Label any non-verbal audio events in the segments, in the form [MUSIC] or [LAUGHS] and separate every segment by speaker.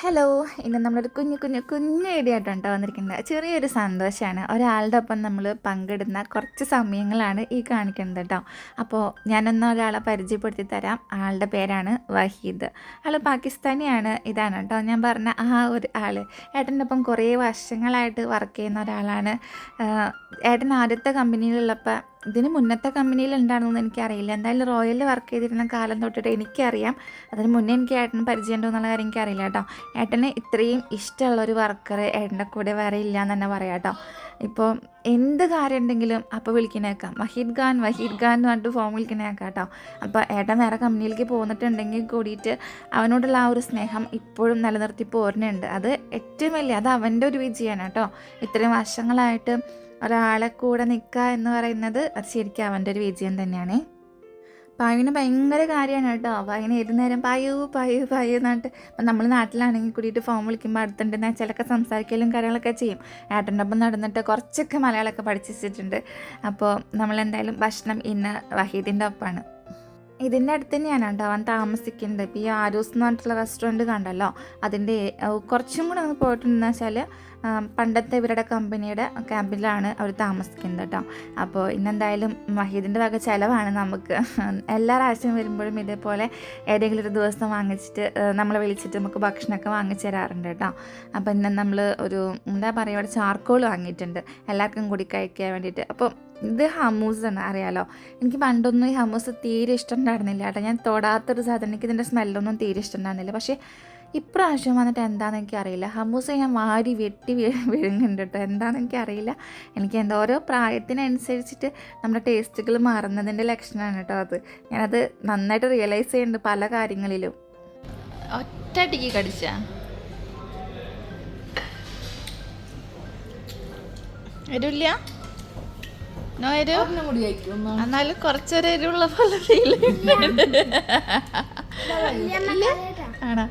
Speaker 1: Hello ഇന്ന് നമ്മളൊരു കുഞ്ഞു കുഞ്ഞു കുഞ്ഞു ഇടിയായിട്ട് കേട്ടോ വന്നിരിക്കുന്നത്. ചെറിയൊരു സന്തോഷമാണ് ഒരാളുടെ ഒപ്പം നമ്മൾ പങ്കിടുന്ന കുറച്ച് സമയങ്ങളാണ് ഈ കാണിക്കുന്നത് കേട്ടോ അപ്പോൾ ഞാനൊന്ന് ഒരാളെ പരിചയപ്പെടുത്തി തരാം. ആളുടെ പേരാണ് വഹീദ്. ആൾ പാകിസ്ഥാനിയാണ്. ഇതാണ് കേട്ടോ ഞാൻ പറഞ്ഞ ആ ഒരു ആൾ ഏട്ടന്റെ ഒപ്പം കുറേ വർഷങ്ങളായിട്ട് വർക്ക് ചെയ്യുന്ന ഒരാളാണ്. ഏട്ടൻ ആദ്യത്തെ കമ്പനിയിലുള്ളപ്പോൾ ഇതിന് മുന്നത്തെ കമ്പനിയിൽ ഉണ്ടായിരുന്നെന്ന് എനിക്കറിയില്ല. എന്തായാലും റോയലിൽ വർക്ക് ചെയ്തിരുന്ന കാലം തൊട്ടിട്ട് എനിക്കറിയാം. അതിന് മുന്നേ എനിക്ക് ഏട്ടന് പരിചയം എന്നുള്ള കാര്യം എനിക്കറിയില്ല കേട്ടോ. ഏട്ടന് ഇത്രയും ഇഷ്ടമുള്ള ഒരു വർക്കർ ഏട്ടന്റെ കൂടെ വേറെ ഇല്ല എന്ന് തന്നെ പറയാം കേട്ടോ. ഇപ്പോൾ എന്ത് കാര്യം ഉണ്ടെങ്കിലും അപ്പോൾ വിളിക്കണേക്കാം വഹീദ് ഖാൻ വഹീദ് ഖാൻ എന്ന് പറഞ്ഞിട്ട് ഫോം വിളിക്കണേക്കാം കേട്ടോ. അപ്പോൾ ഏട്ടൻ വേറെ കമ്പനിയിലേക്ക് പോന്നിട്ടുണ്ടെങ്കിൽ കൂടിയിട്ട് അവനോടുള്ള ആ ഒരു സ്നേഹം ഇപ്പോഴും നിലനിർത്തി പോരുന്നുണ്ട്. അത് ഏറ്റവും വലിയ അത് അവന്റെ ഒരു വിജയമാണ് കേട്ടോ. ഇത്രയും വർഷങ്ങളായിട്ട് ഒരാളെ കൂടെ നിൽക്കുക എന്ന് പറയുന്നത് അത് ശരിക്കും അവന്റെ ഒരു വിജയം തന്നെയാണ്. പായുവിന് ഭയങ്കര കാര്യമാണ് കേട്ടോ. പായുവിന് ഏത് നേരം പായു പായു പായു എന്നിട്ട് അപ്പം നമ്മൾ നാട്ടിലാണെങ്കിൽ കൂടിയിട്ട് ഫോം വിളിക്കുമ്പോൾ അടുത്തുണ്ടെന്ന് ചിലൊക്കെ സംസാരിക്കലും കാര്യങ്ങളൊക്കെ ചെയ്യും. ഏട്ടന്റെ ഒപ്പം നടന്നിട്ട് കുറച്ചൊക്കെ മലയാളമൊക്കെ പഠിച്ചിട്ടുണ്ട് അപ്പോൾ നമ്മളെന്തായാലും ഭക്ഷണം ഇന്ന് വഹീദിന്റെ ഒപ്പമാണ്. ഇതിന്റെ അടുത്ത് തന്നെയാണ് കേട്ടോ അവൻ താമസിക്കുന്നത്. ഇപ്പോൾ ഈ ആരൂസ് എന്ന് പറഞ്ഞിട്ടുള്ള റെസ്റ്റോറന്റ് കണ്ടല്ലോ. അതിന്റെ കുറച്ചും കൂടെ ഒന്ന് പോയിട്ടുണ്ടെന്ന് വെച്ചാൽ പണ്ടത്തെ ഇവരുടെ കമ്പനിയുടെ ക്യാമ്പിലാണ് അവർ താമസിക്കുന്നത് കേട്ടോ. അപ്പോൾ ഇന്നെന്തായാലും മഹീദിന്റെ വക ചിലവാണ് നമുക്ക്. എല്ലാ പ്രാവശ്യം വരുമ്പോഴും ഇതേപോലെ ഏതെങ്കിലും ഒരു ദിവസം വാങ്ങിച്ചിട്ട് നമ്മളെ വിളിച്ചിട്ട് നമുക്ക് ഭക്ഷണമൊക്കെ വാങ്ങിച്ചു തരാറുണ്ട് കേട്ടോ. അപ്പോൾ ഇന്ന് നമ്മൾ ഒരു എന്താ പറയുക ഇവിടെ ചാർക്കോൾ വാങ്ങിയിട്ടുണ്ട്. എല്ലാവർക്കും കൂടി കഴിക്കാൻ വേണ്ടിയിട്ട്. അപ്പോൾ ഇത് ഹമൂസ് ആണ് അറിയാലോ? എനിക്ക് പണ്ടൊന്നും ഈ ഹമൂസ് തീരെ ഇഷ്ടമുണ്ടായിരുന്നില്ല കേട്ടോ. ഞാൻ തൊടാത്തൊരു സാധനം എനിക്ക് ഇതിന്റെ സ്മെല്ലൊന്നും തീരെ ഇഷ്ടമുണ്ടായിരുന്നില്ല പക്ഷേ ഇപ്രാവശ്യം വന്നിട്ട് എന്താണെന്ന് എനിക്കറിയില്ല. ഹമൂസ് ഞാൻ വാരി വെട്ടി വിഴുങ്ങുന്നുണ്ട് കേട്ടോ. എന്താണെന്ന് എനിക്കറിയില്ല. എനിക്ക് എന്താ ഓരോ പ്രായത്തിനനുസരിച്ചിട്ട് നമ്മുടെ ടേസ്റ്റുകൾ മാറുന്നതിന്റെ ലക്ഷണമാണ് കേട്ടോ അത്. ഞാനത് നന്നായിട്ട് റിയലൈസ് ചെയ്യുന്നുണ്ട് പല കാര്യങ്ങളിലും. ഒറ്റടിക്ക് കടിച്ച. എരില്ല? നോ എരു? എന്നാലും കുറച്ചൊരു എരിവുള്ള പോലെ ഫീൽ ആണോ?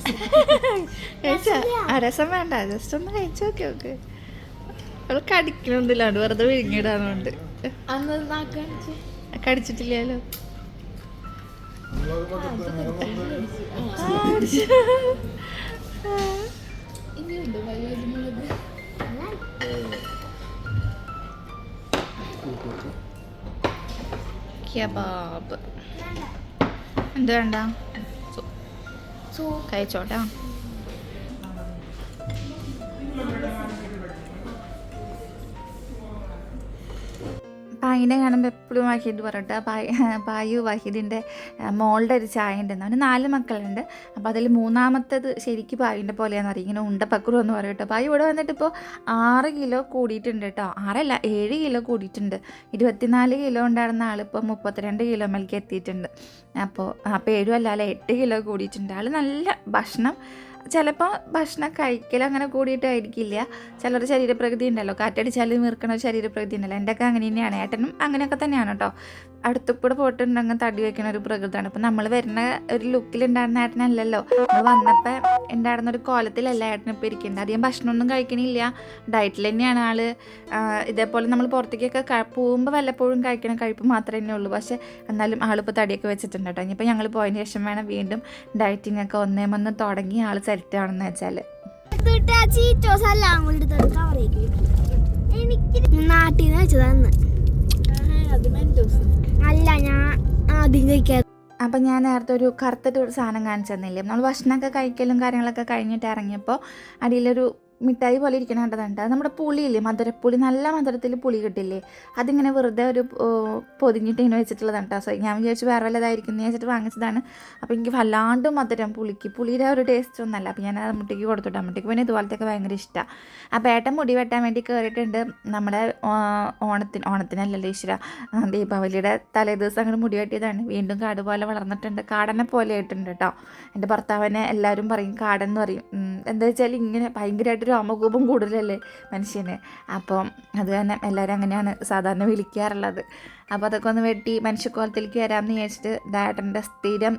Speaker 1: [LAUGHS] രസം വേണ്ട ജസ്റ്റ് ഒന്ന് കഴിച്ചു നോക്കി നോക്ക് അവൾ കടിക്കണൊന്നുമില്ലാണ്ട് വെറുതെ വിഴുങ്ങിയിടാനുണ്ട് കടിച്ചിട്ടില്ലല്ലോ. കബാബ്. എന്ത് വേണ്ട? 该走量。പായിനെ കാണുമ്പോൾ എപ്പോഴും വഹീദ് പറഞ്ഞിട്ട് ബായ് പായു വഹീദിന്റെ മോളുടെ ഒരു ചായ ഉണ്ടെന്ന് അവന് നാല് മക്കളുണ്ട്. അപ്പോൾ അതിൽ മൂന്നാമത്തേത് ശരിക്കും ബായുവിന്റെ പോലെയാണെന്ന് പറയും. ഇങ്ങനെ ഉണ്ടപ്പക്കുറു എന്ന് പറയും കേട്ടോ. ബായു ഇവിടെ വന്നിട്ട് ഇപ്പോൾ ആറ് കിലോ കൂടിയിട്ടുണ്ട് കേട്ടോ. ആറല്ല ഏഴ് കിലോ കൂടിയിട്ടുണ്ട്. ഇരുപത്തിനാല് കിലോ ഉണ്ടായിരുന്ന ആളിപ്പോൾ മുപ്പത്തിരണ്ട് കിലോ മേലേക്ക് എത്തിയിട്ടുണ്ട്. അപ്പോൾ അപ്പോൾ ഏഴും അല്ല അല്ല എട്ട് കിലോ കൂടിയിട്ടുണ്ട്. ആൾ നല്ല ഭക്ഷണം ചിലപ്പോൾ ഭക്ഷണം കഴിക്കൽ അങ്ങനെ കൂടിയിട്ടായിരിക്കില്ല. ചിലർ ശരീരപ്രകൃതി ഉണ്ടല്ലോ. കാറ്റടിച്ചാൽ വീർക്കണ ശരീരപ്രകൃതി ഉണ്ടല്ലോ. എന്റെയൊക്കെ അങ്ങനെ തന്നെയാണ്. ഏട്ടനും അങ്ങനെയൊക്കെ തന്നെയാണ് കേട്ടോ അടുത്തു കൂടെ പോയിട്ടുണ്ടെങ്കിൽ തടി വെക്കണ ഒരു പ്രകൃതമാണ്. അപ്പം നമ്മൾ വരുന്ന ഒരു ലുക്കിലുണ്ടായിരുന്ന ഏട്ടനല്ലല്ലോ. നമ്മൾ വന്നപ്പോൾ ഉണ്ടായിരുന്ന ഒരു കോലത്തിലല്ല ഏട്ടൻ ഇപ്പോൾ ഇരിക്കുന്നത് അധികം ഭക്ഷണമൊന്നും കഴിക്കണില്ല. ഡയറ്റിൽ തന്നെയാണ് ആൾ ഇതേപോലെ നമ്മൾ പുറത്തേക്കൊക്കെ പോകുമ്പോൾ വല്ലപ്പോഴും കഴിക്കണ കഴിപ്പ് മാത്രമേ ഉള്ളൂ. പക്ഷേ എന്നാലും ആളിപ്പോൾ തടിയൊക്കെ വെച്ചിട്ടുണ്ട് കേട്ടോ ഇനിയിപ്പോൾ ഞങ്ങൾ പോയതിന് ശേഷം വേണം വീണ്ടും ഡയറ്റിങ്ങൊക്കെ ഒക്കെ ഒന്നേ വന്ന് തുടങ്ങി ആൾ സെറ്റ് ആണെന്ന് വെച്ചാൽ.
Speaker 2: എനിക്ക് നാട്ടിൽ നിന്ന് വെച്ചതാന്ന് അല്ല ഞാൻ ആദ്യം കഴിക്കാൻ
Speaker 1: അപ്പം ഞാൻ നേരത്തെ ഒരു കറുത്തിട്ട് ഒരു സാധനം കാണിച്ചു തന്നില്ലേ? നമ്മൾ ഭക്ഷണമൊക്കെ കഴിക്കലും കാര്യങ്ങളൊക്കെ കഴിഞ്ഞിട്ട് ഇറങ്ങിയപ്പോൾ അടിയിലൊരു മിഠായി പോലെ ഇരിക്കണ നമ്മുടെ പുളിയില്ലേ? മധുരപ്പുളി. നല്ല മധുരത്തിൽ പുളി കിട്ടില്ലേ അതിങ്ങനെ വെറുതെ ഒരു പൊതിഞ്ഞിട്ട് ഇങ്ങനെ വെച്ചിട്ടുള്ളതാണ് കേട്ടോ ഞാൻ വിചാരിച്ചു വേറെ വല്ലതായിരിക്കും എന്ന് വെച്ചിട്ട് വാങ്ങിച്ചതാണ്. അപ്പോൾ എനിക്ക് വല്ലാണ്ട് മധുരം. പുളിക്ക് പുളിയുടെ ഒരു ടേസ്റ്റ് ഒന്നല്ല അപ്പോൾ ഞാൻ അമ്മൂട്ടിക്ക് കൊടുത്തിട്ട് അമ്മൂട്ടിക്ക് പിന്നെ ഇതുപോലത്തെയൊക്കെ ഭയങ്കര ഇഷ്ടമാണ് അപ്പോൾ ഏട്ടൻ മുടി വെട്ടാൻ വേണ്ടി കയറിയിട്ടുണ്ട് നമ്മുടെ ഓണത്തിന് ഓണത്തിനല്ലല്ലോ ഈശ്വര. ദീപാവലിയുടെ തലേ ദിവസം അങ്ങോട്ട് മുടി വെട്ടിയതാണ്. വീണ്ടും കാട് പോലെ വളർന്നിട്ടുണ്ട്. കാടനെ പോലെ ആയിട്ടുണ്ട് കേട്ടോ എന്റെ ഭർത്താവിനെ എല്ലാവരും പറയും കാടൻ എന്ന് പറയും എന്താ വെച്ചാൽ ഇങ്ങനെ ഭയങ്കരമായിട്ട് രോമകൂപം കൂടുതലല്ലേ മനുഷ്യന്? അപ്പം അത് തന്നെ എല്ലാവരും അങ്ങനെയാണ് സാധാരണ വിളിക്കാറുള്ളത്. അപ്പോൾ അതൊക്കെ ഒന്ന് വെട്ടി മനുഷ്യക്കോലത്തിലേക്ക് വരാമെന്ന് വിചാരിച്ചിട്ട് ഡാഡന്റെ സ്ഥിരം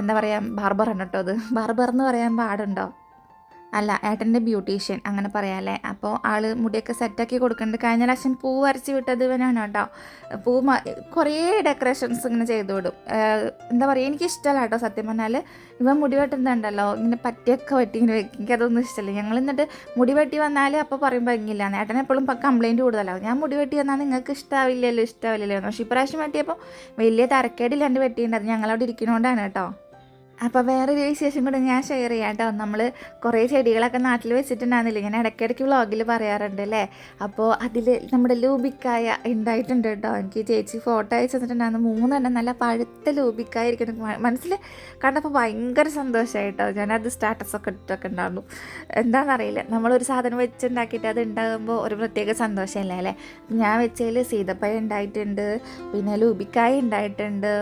Speaker 1: എന്താ പറയുക ബാർബറാണ് കേട്ടോ അത്. ബാർബർ എന്ന് പറയാൻ പാടുണ്ടോ? അല്ല ഏട്ടന്റെ ബ്യൂട്ടീഷ്യൻ അങ്ങനെ പറയാമല്ലേ അപ്പോൾ ആൾ മുടിയൊക്കെ സെറ്റാക്കി കൊടുക്കുന്നുണ്ട് കഴിഞ്ഞ പ്രാവശ്യം പൂ വരച്ച് വിട്ടത് ഇവനാണ് കേട്ടോ. പൂ കുറേ ഡെക്കറേഷൻസ് ഇങ്ങനെ ചെയ്തു വിടും. എന്താ പറയുക എനിക്ക് ഇഷ്ടമല്ല കേട്ടോ സത്യം പറഞ്ഞാൽ. ഇവൻ മുടി വെട്ടുന്നുണ്ടല്ലോ ഇങ്ങനെ പറ്റിയൊക്കെ വെട്ടി ഇങ്ങനെ വെക്കും. എനിക്കതൊന്നും ഇഷ്ടമല്ല. ഞങ്ങൾ എന്നിട്ട് മുടി വെട്ടി വന്നാൽ അപ്പോൾ പറയുമ്പോൾ ഇങ്ങില്ല ഏട്ടൻ എപ്പോഴും കംപ്ലയിന്റ് കൂടുതലാവും ഞാൻ മുടി വെട്ടി വന്നാൽ നിങ്ങൾക്ക് ഇഷ്ടാവില്ലല്ലോ ഇഷ്ടാവില്ലല്ലോ പക്ഷേ ഇപ്രാവശ്യം വെട്ടിയപ്പോൾ വലിയ തരക്കേടില്ലാണ്ട് വെട്ടിയിട്ടുണ്ട്. അത് ഞങ്ങളവിടെ ഇരിക്കുന്നതുകൊണ്ടാണ് കേട്ടോ. അപ്പോൾ വേറൊരു വിശേഷം കൂടെ ഞാൻ ഷെയർ ചെയ്യാം കേട്ടോ നമ്മൾ കുറേ ചെടികളൊക്കെ നാട്ടിൽ വെച്ചിട്ടുണ്ടായിരുന്നില്ല? ഇങ്ങനെ ഇടയ്ക്കിടയ്ക്ക് വ്ളോഗിൽ പറയാറുണ്ട് അല്ലേ? അപ്പോൾ അതിൽ നമ്മുടെ ലൂബിക്കായ ഉണ്ടായിട്ടുണ്ട് കേട്ടോ. എനിക്ക് ചേച്ചി ഫോട്ടോ അയച്ചു തന്നിട്ടുണ്ടായിരുന്നു. മൂന്നെണ്ണം നല്ല പഴുത്ത ലൂബിക്കായ ഇരിക്കുന്നു. മനസ്സിൽ കണ്ടപ്പോൾ ഭയങ്കര സന്തോഷമായി കേട്ടോ ഞാനത് സ്റ്റാറ്റസൊക്കെ ഇട്ടൊക്കെ ഉണ്ടായിരുന്നു. എന്താണെന്നറിയില്ല നമ്മളൊരു സാധനം വെച്ചുണ്ടാക്കിയിട്ട് അത് ഉണ്ടാകുമ്പോൾ ഒരു പ്രത്യേക സന്തോഷമല്ലേ അല്ലേ? ഞാൻ വെച്ചതിൽ സീതപ്പഴം ഉണ്ടായിട്ടുണ്ട് പിന്നെ ലൂബിക്കായ ഉണ്ടായിട്ടുണ്ട്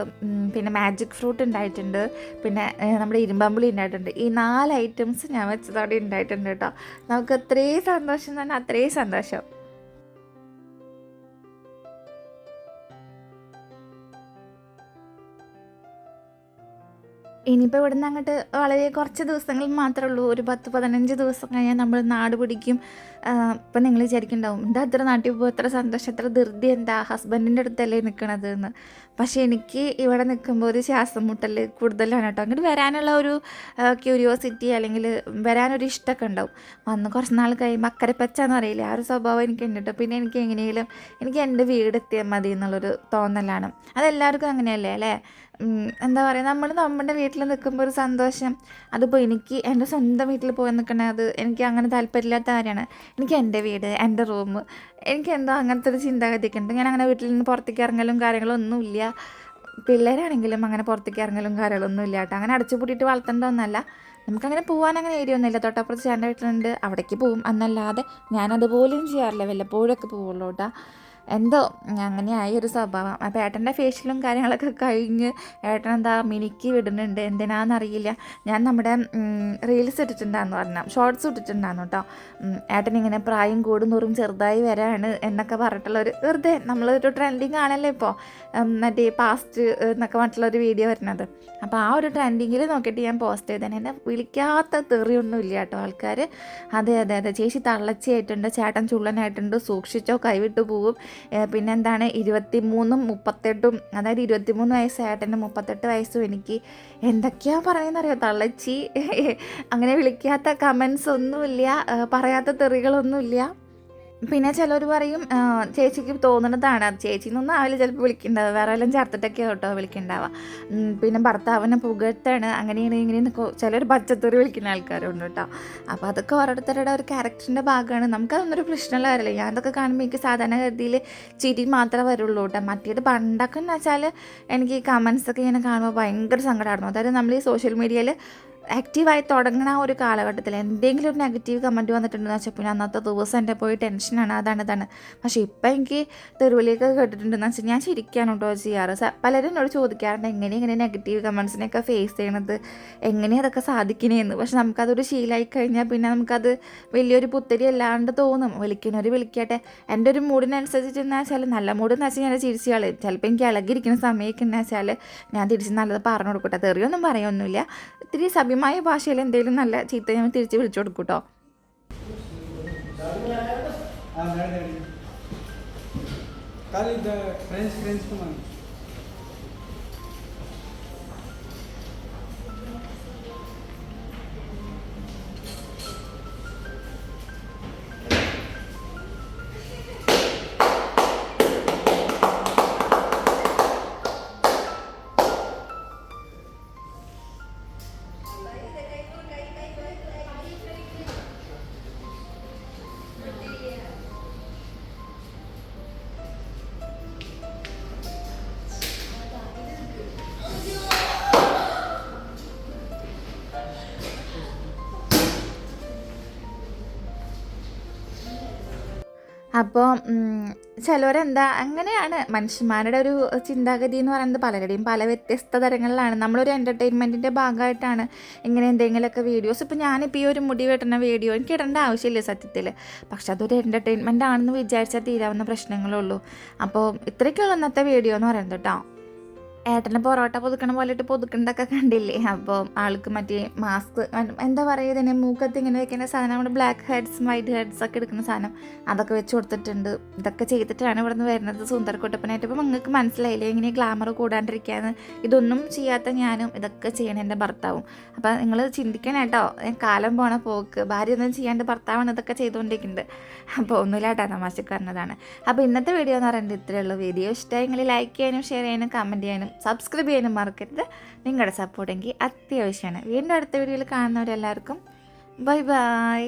Speaker 1: പിന്നെ മാജിക് ഫ്രൂട്ട് ഉണ്ടായിട്ടുണ്ട് പിന്നെ നമ്മുടെ ഇരുമ്പമ്പുളി ഉണ്ടായിട്ടുണ്ട്. ഈ നാല് ഐറ്റംസ് ഞാൻ വെച്ചതോടെ ഉണ്ടായിട്ടുണ്ട് കേട്ടോ. നമുക്ക് അത്രയും സന്തോഷം തന്നെ അത്രയും സന്തോഷം. ഇനിയിപ്പോൾ ഇവിടുന്ന് അങ്ങോട്ട് വളരെ കുറച്ച് ദിവസങ്ങൾ മാത്രമേ ഉള്ളൂ. ഒരു പത്ത് പതിനഞ്ച് ദിവസം കഴിഞ്ഞാൽ നമ്മൾ നാട് പിടിക്കും. ഇപ്പം നിങ്ങൾ വിചാരിക്കുന്നുണ്ടാവും എന്താ അത്ര നാട്ടിൽ പോകും എത്ര സന്തോഷം എത്ര ധൃതി എന്താ? ഹസ്ബൻഡിന്റെ അടുത്തല്ലേ നിൽക്കണത് എന്ന്. പക്ഷേ എനിക്ക് ഇവിടെ നിൽക്കുമ്പോൾ ഒരു ശ്വാസം മുട്ടൽ കൂടുതലാണ് കേട്ടോ. അങ്ങോട്ട് വരാനുള്ള ഒരു ക്യൂരിയോസിറ്റി അല്ലെങ്കിൽ വരാനൊരു ഇഷ്ടമൊക്കെ ഉണ്ടാവും. വന്ന് കുറച്ച് നാൾ കഴിയുമ്പോൾ അക്കരെ പച്ചാന്ന് പറയില്ല? ആ ഒരു സ്വഭാവം എനിക്കുണ്ട് കേട്ടോ. പിന്നെ എനിക്ക് എങ്ങനെയെങ്കിലും എനിക്ക് എന്റെ വീട് എത്തിയാൽ മതി എന്നുള്ളൊരു തോന്നലാണ്. അതെല്ലാവർക്കും അങ്ങനെയല്ലേ അല്ലേ? എന്താ പറയുക നമ്മൾ നമ്മുടെ വീട്ടിൽ നിൽക്കുമ്പോൾ ഒരു സന്തോഷം. അതിപ്പോൾ എനിക്ക് എന്റെ സ്വന്തം വീട്ടിൽ പോയി നിൽക്കണത് എനിക്ക് അങ്ങനെ താല്പര്യമില്ലാത്ത കാര്യമാണ്. എനിക്ക് എന്റെ വീട് എന്റെ റൂം എനിക്ക് എന്തോ അങ്ങനത്തെ ഒരു ചിന്താഗതിയൊക്കെ ഉണ്ട്. ഞാൻ അങ്ങനെ വീട്ടിൽ നിന്ന് പുറത്തേക്ക് ഇറങ്ങലും കാര്യങ്ങളും ഒന്നുമില്ല. പിള്ളേരാണെങ്കിലും അങ്ങനെ പുറത്തേക്ക് ഇറങ്ങലും കാര്യങ്ങളൊന്നും ഇല്ല കേട്ടോ അങ്ങനെ അടച്ചുപൂട്ടിയിട്ട് വളർത്തേണ്ട ഒന്നല്ല. നമുക്കങ്ങനെ പോകാൻ അങ്ങനെ ഏരിയ ഒന്നുമില്ല. തൊട്ടപ്പുറത്ത് ചേട്ടന്റെ വീട്ടിലുണ്ട്. അവിടേക്ക് പോവും. എന്നല്ലാതെ ഞാനതുപോലെയും ചെയ്യാറില്ല. വല്ലപ്പോഴൊക്കെ പോവുള്ളൂ കേട്ടോ. എന്തോ അങ്ങനെയായി ഒരു സ്വഭാവം. അപ്പോൾ ഏട്ടന്റെ ഫേഷ്യലും കാര്യങ്ങളൊക്കെ കഴിഞ്ഞ് ഏട്ടൻ എന്താ മിനിക്ക് വിടുന്നുണ്ട് എന്തിനാണെന്നറിയില്ല ഞാൻ നമ്മുടെ റീൽസ് ഇട്ടിട്ടുണ്ടാന്ന് പറഞ്ഞാൽ ഷോർട്സ് ഇട്ടിട്ടുണ്ടായിരുന്നു കേട്ടോ. ഏട്ടൻ ഇങ്ങനെ പ്രായം കൂടുന്നോറും ചെറുതായി വരാണ് എന്നൊക്കെ പറഞ്ഞിട്ടുള്ളൊരു വെറുതെ നമ്മളൊരു ട്രെൻഡിങ് ആണല്ലോ ഇപ്പോൾ മറ്റേ പാസ്റ്റ് എന്നൊക്കെ പറഞ്ഞിട്ടുള്ള ഒരു വീഡിയോ വരുന്നത്. അപ്പോൾ ആ ഒരു ട്രെൻഡിങ്ങിൽ നോക്കിയിട്ട് ഞാൻ പോസ്റ്റ് ചെയ്തേനെ. എന്നെ വിളിക്കാത്ത തെറിയൊന്നും ഇല്ല കേട്ടോ ആൾക്കാർ അതെ അതെ അതെ. ചേച്ചി തള്ളച്ചിയായിട്ടുണ്ട് ചേട്ടൻ ചുള്ളനായിട്ടുണ്ട് സൂക്ഷിച്ചോ കൈവിട്ടു പോവും. പിന്നെന്താണ് ഇരുപത്തി മൂന്നും മുപ്പത്തെട്ടും അതായത് ഇരുപത്തിമൂന്ന് വയസ്സ് ഏട്ടന്റെ മുപ്പത്തെട്ട് വയസ്സും എനിക്ക് എന്തൊക്കെയാ പറയുന്നറിയോ? തള്ളച്ചി. അങ്ങനെ വിളിക്കാത്ത കമൻസ് ഒന്നുമില്ല. പറയാത്ത തെറികളൊന്നുമില്ല. പിന്നെ ചിലർ പറയും ചേച്ചിക്ക് തോന്നുന്നതാണ് ചേച്ചി നിന്ന് ആവില്ല ചിലപ്പോൾ വിളിക്കണ്ടാവുക. വേറെ വല്ലതും ചേർത്തിട്ടൊക്കെ കേട്ടോ വിളിക്കണ്ടാവുക. പിന്നെ ഭർത്താവിനെ പുകഴ്ത്താണ് അങ്ങനെയാണ് ഇങ്ങനെയെന്നൊക്കെ ചിലർ പച്ചത്തൂറി വിളിക്കുന്ന ആൾക്കാരുണ്ട് കേട്ടോ അപ്പോൾ അതൊക്കെ ഓരോരുത്തരുടെ ഒരു ക്യാരക്ടറിന്റെ ഭാഗമാണ്. നമുക്കതൊന്നൊരു പ്രശ്നമുള്ള കാര്യമില്ല. ഞാൻ അതൊക്കെ കാണുമ്പോൾ എനിക്ക് സാധാരണ സാധാരണഗതിയിൽ ചിരി മാത്രമേ വരുള്ളൂ കേട്ടോ മറ്റേത് പണ്ടൊക്കെ എന്ന് വെച്ചാൽ എനിക്ക് ഈ കമൻസൊക്കെ ഇങ്ങനെ കാണുമ്പോൾ ഭയങ്കര സങ്കടമായിരുന്നു അതായത് നമ്മൾ ഈ സോഷ്യൽ മീഡിയയിൽ ആക്റ്റീവായി തുടങ്ങുന്ന ഒരു കാലഘട്ടത്തിൽ എന്തെങ്കിലും ഒരു നെഗറ്റീവ് കമന്റ് വന്നിട്ടുണ്ടെന്ന് വെച്ചാൽ പിന്നെ അന്നത്തെ ദിവസം എന്റെ പോയി ടെൻഷനാണ് അതാണ് ഇതാണ്. പക്ഷേ ഇപ്പം എനിക്ക് തെരുവിലേക്ക് കേട്ടിട്ടുണ്ടെന്ന് വെച്ചാൽ ഞാൻ ശരിക്കാണ് കേട്ടോ ചെയ്യാറ്. പലരും എന്നോട് ചോദിക്കാറുണ്ട് എങ്ങനെ ഇങ്ങനെ നെഗറ്റീവ് കമൻസിനെയൊക്കെ ഫേസ് ചെയ്യണത്? എങ്ങനെ അതൊക്കെ സാധിക്കണേന്ന്? പക്ഷെ നമുക്കതൊരു ശീലമായി കഴിഞ്ഞാൽ പിന്നെ നമുക്കത് വലിയൊരു പുത്തരി അല്ലാണ്ട് തോന്നും. വിളിക്കുന്നവർ വിളിക്കട്ടെ. എന്റെ ഒരു മൂഡിനനുസരിച്ചിട്ട് വെച്ചാൽ നല്ല മൂഡ് വെച്ചാൽ ഞാൻ ചിരിച്ചയാൾ ചിലപ്പോൾ എനിക്ക് ഇളകിയിരിക്കുന്ന സമയമൊക്കെ എന്ന് വെച്ചാൽ ഞാൻ തിരിച്ച് നല്ലത് പറഞ്ഞു കൊടുക്കട്ടെ. തെറിയൊന്നും പറയൊന്നുമില്ല. ഇത്തിരി സഭ്യമായ ഭാഷയിൽ എന്തെങ്കിലും നല്ല ചീത്ത ഞാൻ തിരിച്ച് വിളിച്ചു കൊടുക്കും കേട്ടോ അപ്പോൾ ചിലവരെന്താ അങ്ങനെയാണ്. മനുഷ്യന്മാരുടെ ഒരു ചിന്താഗതി എന്ന് പറയുന്നത് പലരുടെയും പല വ്യത്യസ്ത തരങ്ങളിലാണ്. നമ്മളൊരു എന്റർടൈൻമെന്റിന്റെ ഭാഗമായിട്ടാണ് ഇങ്ങനെ എന്തെങ്കിലുമൊക്കെ വീഡിയോസ് ഇപ്പോൾ ഞാനിപ്പോൾ ഈ ഒരു മുടി വെട്ടുന്ന വീഡിയോ എനിക്ക് ഇടേണ്ട ആവശ്യമില്ല സത്യത്തിൽ പക്ഷെ അതൊരു എന്റർടൈൻമെന്റ് ആണെന്ന് വിചാരിച്ചാൽ തീരാവുന്ന പ്രശ്നങ്ങളുള്ളൂ അപ്പോൾ ഇത്രയ്ക്കുള്ള ഇന്നത്തെ വീഡിയോ എന്ന് പറയുന്നത് കേട്ടോ ഏട്ടന് പൊറോട്ട പുതുക്കണ പോലെ ഇട്ട് പുതുക്കണ്ടൊക്കെ കണ്ടില്ലേ? അപ്പോൾ ആൾക്ക് മറ്റേ മാസ്ക് എന്താ പറയുക ഇതിനെ? മൂക്കത്ത് ഇങ്ങനെ വെക്കുന്ന സാധനം നമ്മുടെ ബ്ലാക്ക് ഹെഡ്സ് വൈറ്റ് ഹെഡ്സ് ഒക്കെ എടുക്കുന്ന സാധനം അതൊക്കെ വെച്ച് കൊടുത്തിട്ടുണ്ട്. ഇതൊക്കെ ചെയ്തിട്ടാണ് ഇവിടെ നിന്ന് വരുന്നത് സുന്ദരക്കുട്ടപ്പനായിട്ട് അപ്പോൾ നിങ്ങൾക്ക് മനസ്സിലായില്ലേ ഇങ്ങനെ ഗ്ലാമർ കൂടാണ്ടിരിക്കാന്ന്? ഇതൊന്നും ചെയ്യാത്ത ഞാനും ഇതൊക്കെ ചെയ്യണ എന്റെ ഭർത്താവും. അപ്പോൾ നിങ്ങൾ ചിന്തിക്കണം കേട്ടോ. കാലം പോണ പോക്ക്. ഭാര്യ ഒന്നും ചെയ്യാണ്ട് ഭർത്താവാണ് ഇതൊക്കെ ചെയ്തുകൊണ്ടിരിക്കുന്നത്. അപ്പോൾ ഒന്നുമില്ല കേട്ടോ തമാശക്ക് പറഞ്ഞതാണ്. അപ്പോൾ ഇന്നത്തെ വീഡിയോ എന്ന് പറയുന്നത് ഇത്രയേ ഉള്ളൂ. വീഡിയോ ഇഷ്ടമായെങ്കിൽ ലൈക്ക് ചെയ്യാനും ഷെയർ ചെയ്യാനും കമന്റ് ചെയ്യാനും സബ്സ്ക്രൈബ് ചെയ്യാനും മറക്കരുത്. നിങ്ങളുടെ സപ്പോർട്ടെങ്കിൽ അത്യാവശ്യമാണ്. വീണ്ടും അടുത്ത വീഡിയോയിൽ കാണുന്നവരെല്ലാവർക്കും ബൈ ബൈ.